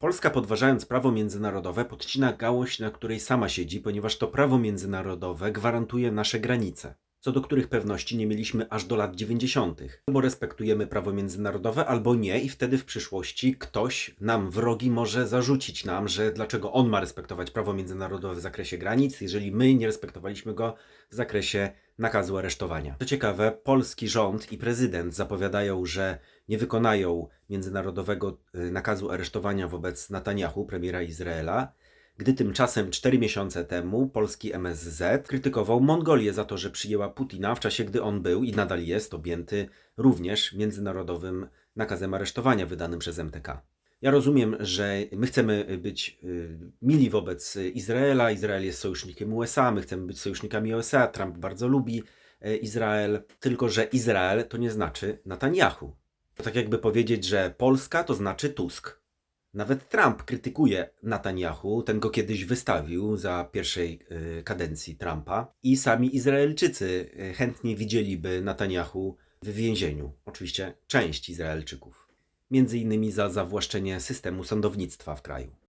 Polska, podważając prawo międzynarodowe, podcina gałąź, na której sama siedzi, ponieważ to prawo międzynarodowe gwarantuje nasze granice, co do których pewności nie mieliśmy aż do lat 90. Albo respektujemy prawo międzynarodowe, albo nie, i wtedy w przyszłości ktoś nam wrogi może zarzucić nam, że dlaczego on ma respektować prawo międzynarodowe w zakresie granic, jeżeli my nie respektowaliśmy go w zakresie nakazu aresztowania. Co ciekawe, polski rząd i prezydent zapowiadają, że nie wykonają międzynarodowego y, nakazu aresztowania wobec Netanyahu, premiera Izraela, gdy tymczasem 4 miesiące temu polski MSZ krytykował Mongolię za to, że przyjęła Putina w czasie, gdy on był i nadal jest objęty również międzynarodowym nakazem aresztowania wydanym przez MTK. Ja rozumiem, że my chcemy być y, mili wobec Izraela. Izrael jest sojusznikiem USA, my chcemy być sojusznikami USA. Trump bardzo lubi y, Izrael, tylko że Izrael to nie znaczy Netanyahu. To tak jakby powiedzieć, że Polska to znaczy Tusk. Nawet Trump krytykuje Netanyahu, ten go kiedyś wystawił za pierwszej y, kadencji Trumpa i sami Izraelczycy y, chętnie widzieliby Netanyahu w więzieniu. Oczywiście część Izraelczyków. Między innymi za zawłaszczenie systemu sądownictwa w kraju.